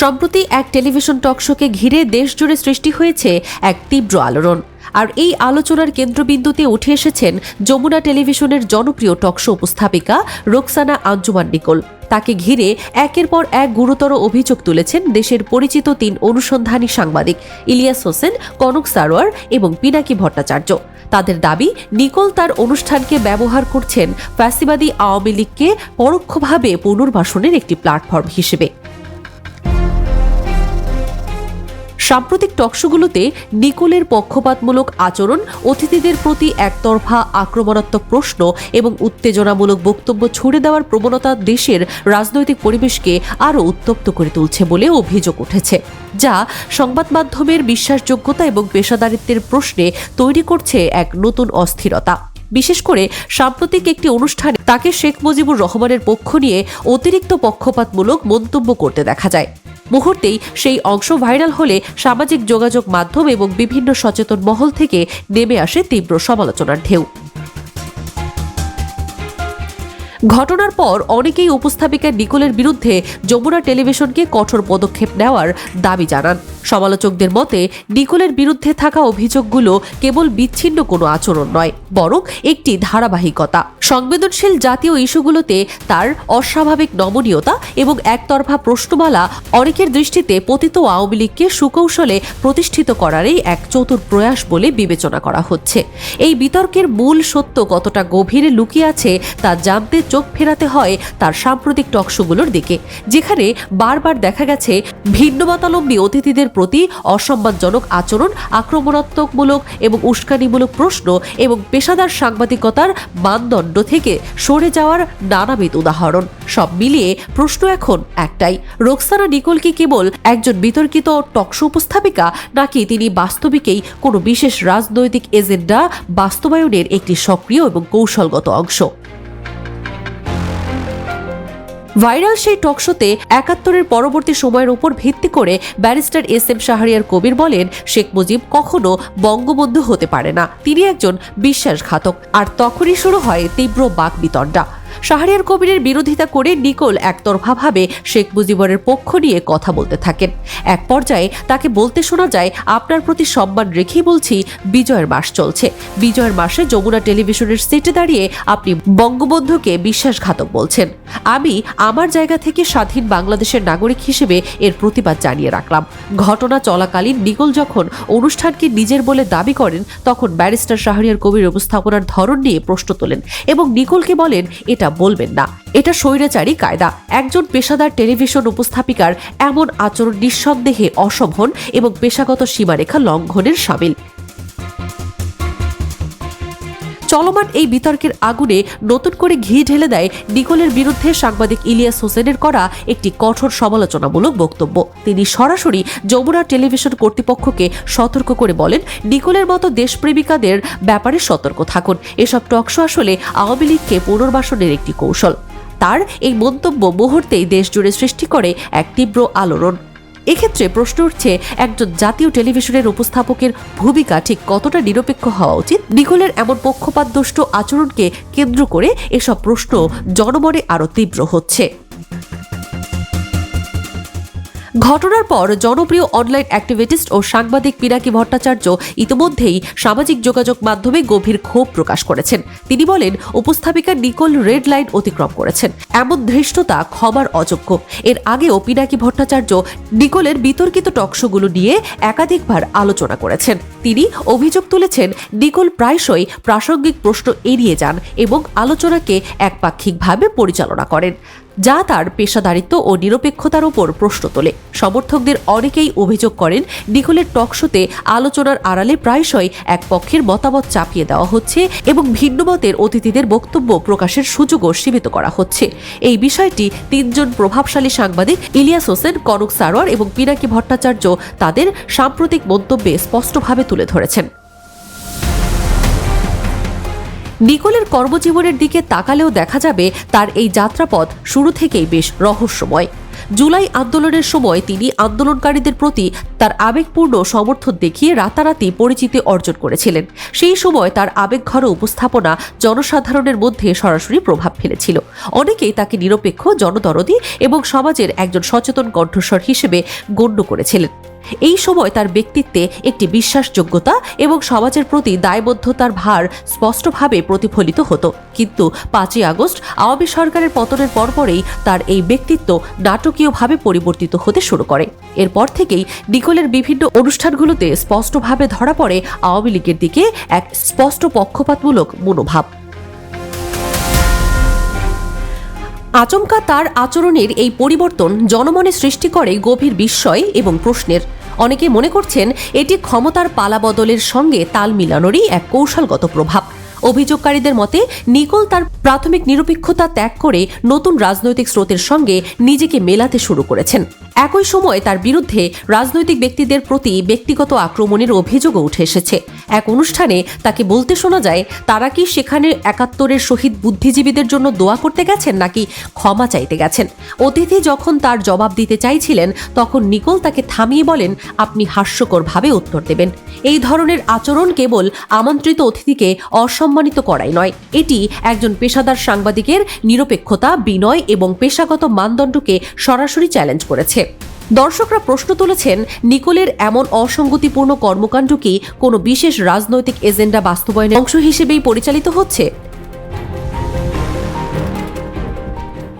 সম্প্রতি এক টেলিভিশন টকশোকে ঘিরে দেশজুড়ে সৃষ্টি হয়েছে এক তীব্র আলোড়ন। আর এই আলোচনার কেন্দ্রবিন্দুতে উঠে এসেছেন যমুনা টেলিভিশনের জনপ্রিয় টকশো উপস্থাপিকা রোকসানা আঞ্জুমান নিকোল। তাকে ঘিরে একের পর এক গুরুতর অভিযোগ তুলেছেন দেশের পরিচিত তিন অনুসন্ধানী সাংবাদিক ইলিয়াস হোসেন, কনক সারোয়ার এবং পিনাকি ভট্টাচার্য। তাদের দাবি, নিকোল তার অনুষ্ঠানকে ব্যবহার করছেন ফ্যাসিবাদী আওয়ামী লীগকে পরোক্ষভাবে পুনর্বাসনের একটি প্ল্যাটফর্ম হিসেবে। সাম্প্রতিক টকশোগুলোতে নিকোলের পক্ষপাতমূলক আচরণ, অতিথিদের প্রতি একতরফা আক্রমণাত্মক প্রশ্ন এবং উত্তেজনামূলক বক্তব্য ছুড়ে দেওয়ার প্রবণতা দেশের রাজনৈতিক পরিবেশকে আরও উত্তপ্ত করে তুলছে বলে অভিযোগ উঠেছে, যা সংবাদ মাধ্যমের বিশ্বাসযোগ্যতা এবং পেশাদারিত্বের প্রশ্নে তৈরি করছে এক নতুন অস্থিরতা। বিশেষ করে সাম্প্রতিক একটি অনুষ্ঠানে তাকে শেখ মুজিবুর রহমানের পক্ষ নিয়ে অতিরিক্ত পক্ষপাতমূলক মন্তব্য করতে দেখা যায়। মুহূর্তেই সেই অংশ ভাইরাল হলে সামাজিক যোগাযোগ মাধ্যম এবং বিভিন্ন সচেতন মহল থেকে নেমে আসে তীব্র সমালোচনার ঢেউ। ঘটনার পর অনেকেই উপস্থাপিকা নিকোলের বিরুদ্ধে যমুনা টেলিভিশনকে কঠোর পদক্ষেপ নেওয়ার দাবি জানান। সমালোচকদের মতে, নিকোলের বিরুদ্ধে থাকা অভিযোগগুলো কেবল বিচ্ছিন্ন কোনো আচরণ নয়, বরং একটি ধারাবাহিকতা। সংবেদনশীল জাতীয় ইস্যুগুলোতে তার অস্বাভাবিক নমনীয়তা এবং একতরফা প্রশ্নমালা অনেকের দৃষ্টিতে পতিত আওয়ামী লীগকে সুকৌশলে প্রতিষ্ঠিত করারই এক চতুর প্রয়াস বলে বিবেচনা করা হচ্ছে। এই বিতর্কের মূল সত্য কতটা গভীরে লুকিয়ে আছে তা জানতে চোখ ফেরাতে হয় তার সাম্প্রতিক টকশোগুলোর দিকে, যেখানে বারবার দেখা গেছে ভিন্নমতালম্বী অতিথিদের প্রতি অসম্মানজনক আচরণ, আক্রমণাত্মকমূলক এবং উস্কানিমূলক প্রশ্ন এবং পেশাদার সাংবাদিকতার মানদণ্ড থেকে সরে যাওয়ার নানাবিধ উদাহরণ। সব মিলিয়ে প্রশ্ন এখন একটাই, রোকসানা নিকোল কি কেবল একজন বিতর্কিত টকশো উপস্থাপিকা, নাকি তিনি বাস্তবিকেই কোনো বিশেষ রাজনৈতিক এজেন্ডা বাস্তবায়নের একটি সক্রিয় এবং কৌশলগত অংশ? ভাইরাল সেই টকশোতে একাত্তরের পরবর্তী সময়ের উপর ভিত্তি করে barrister S M Shahriar Kabir বলেন, শেখ মুজিব কখনো বঙ্গবন্ধু হতে পারে না। তিনি একজন বিশ্বাসঘাতক। আর তখনই শুরু হয় তীব্র বাক বিতণ্ডা শাহরিয়ার কবিরের বিরোধিতা করে নিকোল একতরফাভাবে শেখ মুজিবরের পক্ষ নিয়ে কথা বলতে থাকেন। এক পর্যায়ে তাকে বলতে শোনা যায়, আপনার প্রতি সম্মান রেখেই বলছি বিজয়ের মাস চলছে। বিজয়ের মাসে যমুনা টেলিভিশনের সিটে দাঁড়িয়ে আপনি বঙ্গবন্ধুকে বিশ্বাসঘাতক বলছেন। আমি আমার জায়গা থেকে স্বাধীন বাংলাদেশের নাগরিক হিসেবে এর প্রতিবাদ জানিয়ে রাখলাম। ঘটনা চলাকালীন নিকোল যখন অনুষ্ঠানকে নিজের বলে দাবি করেন, তখন ব্যারিস্টার শাহরিয়ার কবির উপস্থাপনার ধরন নিয়ে প্রশ্ন তোলেন এবং নিকোলকে বলেন, এটা বলবেন না। এটা স্বৈরাচারী কায়দা। একজন পেশাদার টেলিভিশন উপস্থাপিকার এমন আচরণ নিঃসন্দেহে অশোভন এবং পেশাগত সীমারেখা লঙ্ঘনের সামিল। চলমান এই বিতর্কের আগুনে নতুন করে ঘি ঢেলে দেয় নিকোলের বিরুদ্ধে সাংবাদিক ইলিয়াস হোসেনের করা একটি কঠোর সমালোচনামূলক বক্তব্য। তিনি সরাসরি যমুনা টেলিভিশন কর্তৃপক্ষকে সতর্ক করে বলেন, নিকোলের মতো দেশপ্রেমিকাদের ব্যাপারে সতর্ক থাকুন। এসব টকশো আসলে আওয়ামী লীগকে পুনর্বাসনের একটি কৌশল। তার এই মন্তব্য মুহূর্তেই দেশজুড়ে সৃষ্টি করে এক তীব্র আলোড়ন। এক্ষেত্রে প্রশ্ন উঠছে, একজন জাতীয় টেলিভিশনের উপস্থাপকের ভূমিকা ঠিক কতটা নিরপেক্ষ হওয়া উচিত? নিকোলের এমন পক্ষপাতদুষ্ট আচরণকে কেন্দ্র করে এসব প্রশ্ন জনমনে আরও তীব্র হচ্ছে। ঘটনার পর জনপ্রিয় অনলাইন অ্যাক্টিভিটিস্ট ও সাংবাদিক পিনাকি ভট্টাচার্য ইতিমধ্যেই সামাজিক যোগাযোগ মাধ্যমে গভীর ক্ষোভ প্রকাশ করেছেন। তিনি বলেন, উপস্থাপিকা নিকোল রেড লাইন অতিক্রম করেছেন। এমন ধৃষ্টতা ক্ষমার অযোগ্য। এর আগেও পিনাকি ভট্টাচার্য নিকোলের বিতর্কিত টকশোগুলো নিয়ে একাধিকবার আলোচনা করেছেন। তিনি অভিযোগ তুলেছেন, নিকোল প্রায়শই প্রাসঙ্গিক প্রশ্ন এড়িয়ে যান এবং আলোচনাকে একপাক্ষিকভাবে পরিচালনা করেন। যা তার পেশাদারিত্ব ও নিরপেক্ষতার উপর প্রশ্ন তোলে। সমর্থকদের অনেকেই অভিযোগ করেন নিকোলের টকশোতে আলোচনার আড়ালে প্রায়শই এক পক্ষের মতামত চাপিয়ে দেওয়া হচ্ছে এবং ভিন্নমতের অতিথিদের বক্তব্য প্রকাশের সুযোগও সীমিত করা হচ্ছে। এই বিষয়টি তিনজন প্রভাবশালী সাংবাদিক ইলিয়াস হোসেন, কনক সারোয়ার এবং পিনাকি ভট্টাচার্য তাদের সাম্প্রতিক মন্তব্যে স্পষ্টভাবে তুলে ধরেছেন। নিকোলের কর্মজীবনের দিকে তাকালেও দেখা যাবে তার এই যাত্রাপথ শুরু থেকেই বেশ রহস্যময়। জুলাই আন্দোলনের সময় তিনি আন্দোলনকারীদের প্রতি তার আবেগপূর্ণ সমর্থন দেখিয়ে রাতারাতি পরিচিতি অর্জন করেছিলেন। সেই সময় তার আবেগঘর উপস্থাপনা জনসাধারণের মধ্যে সরাসরি প্রভাব ফেলেছিল। অনেকেই তাকে নিরপেক্ষ জনদরদি এবং সমাজের একজন সচেতন কণ্ঠস্বর হিসেবে গণ্য করেছিলেন। এই সময় তার ব্যক্তিত্বে একটি বিশ্বাসযোগ্যতা এবং সমাজের প্রতি দায়বদ্ধতার ভার স্পষ্টভাবে প্রতিফলিত হতো। কিন্তু পাঁচই আগস্ট আওয়ামী সরকারের পতনের পরপরেই তার এই ব্যক্তিত্ব নাটকীয়ভাবে পরিবর্তিত হতে শুরু করে। এরপর থেকেই নিকোলের বিভিন্ন অনুষ্ঠানগুলোতে স্পষ্টভাবে ধরা পড়ে আওয়ামী লীগের দিকে এক স্পষ্ট পক্ষপাতমূলক মনোভাব। আচমকা তার আচরণের এই পরিবর্তন জনমনে সৃষ্টি করে গভীর বিস্ময় এবং প্রশ্নের। অনেকে মনে করছেন, এটি ক্ষমতার পালাবদলের সঙ্গে তাল মিলানোরই এক কৌশলগত প্রভাব। অভিযোগকারীদের মতে, নিকোল তার প্রাথমিক নিরপেক্ষতা ত্যাগ করে নতুন রাজনৈতিক স্রোতের সঙ্গে নিজেকে মেলাতে শুরু করেছেন। একই সময় তার বিরুদ্ধে রাজনৈতিক ব্যক্তিদের প্রতি ব্যক্তিগত আক্রমণের অভিযোগও উঠে এসেছে। এক অনুষ্ঠানে তাকে বলতে শোনা যায়, তারা কি সেখানে একাত্তরের শহীদ বুদ্ধিজীবীদের জন্য দোয়া করতে গেছেন নাকি ক্ষমা চাইতে গেছেন? অতিথি যখন তার জবাব দিতে চাইছিলেন, তখন নিকোল তাকে থামিয়ে বলেন, আপনি হাস্যকরভাবে উত্তর দেবেন। এই ধরনের আচরণ কেবল আমন্ত্রিত অতিথিকে অসম্মানিত করাই নয়। এটি একজন পেশাদার সাংবাদিকের নিরপেক্ষতা, বিনয় এবং পেশাগত মানদণ্ডকে সরাসরি চ্যালেঞ্জ করেছে। দর্শকরা প্রশ্ন তুলেছেন, নিকোলের এমন অসঙ্গতিপূর্ণ কর্মকাণ্ড কি কোনো বিশেষ রাজনৈতিক এজেন্ডা বাস্তবায়নের অংশ হিসেবেই পরিচালিত হচ্ছে?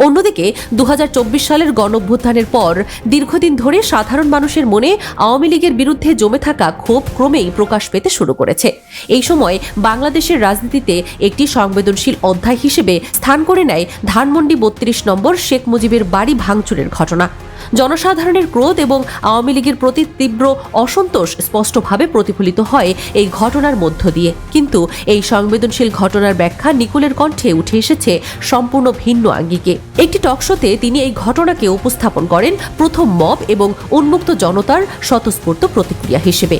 অন্যদিকে দু হাজার চব্বিশ সালের গণঅভ্যুত্থানের পর দীর্ঘদিন ধরে সাধারণ মানুষের মনে আওয়ামী লীগের বিরুদ্ধে জমে থাকা ক্ষোভ ক্রমেই প্রকাশ পেতে শুরু করেছে। এই সময় বাংলাদেশের রাজনীতিতে একটি সংবেদনশীল অধ্যায় হিসেবে স্থান করে নেয় ধানমন্ডি বত্রিশ নম্বর শেখ মুজিবের বাড়ি ভাঙচুরের ঘটনা। জনসাধারণের ক্রোধ এবং আওয়ামী লীগের প্রতি তীব্র অসন্তোষ স্পষ্টভাবে প্রতিফলিত হয় এই ঘটনার মধ্য দিয়ে। কিন্তু এই সংবেদনশীল ঘটনার ব্যাখ্যা নিকুলের কণ্ঠে উঠে এসেছে সম্পূর্ণ ভিন্ন আঙ্গিকে। একটি টকশোতে তিনি এই ঘটনাকে উপস্থাপন করেন প্রথম মব এবং উন্মুক্ত জনতার স্বতঃস্ফূর্ত প্রতিক্রিয়া হিসেবে।